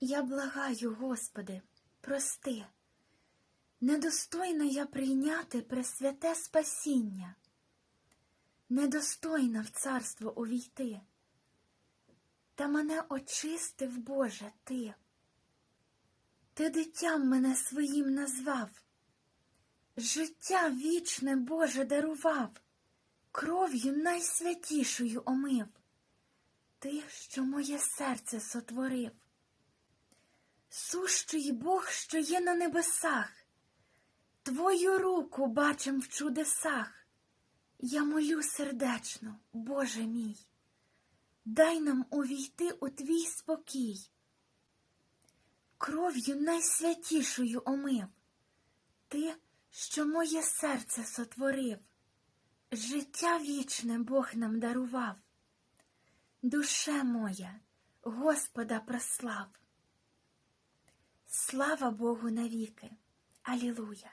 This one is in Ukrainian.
Я благаю, Господи, прости, недостойна я прийняти пресвяте спасіння, недостойна в царство увійти, та мене очистив, Боже, Ти. Ти дитям мене своїм назвав, життя вічне, Боже, дарував, кров'ю найсвятішою омив, Ти, що моє серце сотворив. Сущий Бог, що є на небесах, Твою руку бачим в чудесах. Я молю сердечно, Боже мій, дай нам увійти у твій спокій. Кров'ю найсвятішою омив, Ти, що моє серце сотворив, життя вічне Бог нам дарував. Душе моя, Господа прослав. Слава Богу навіки. Алілуя!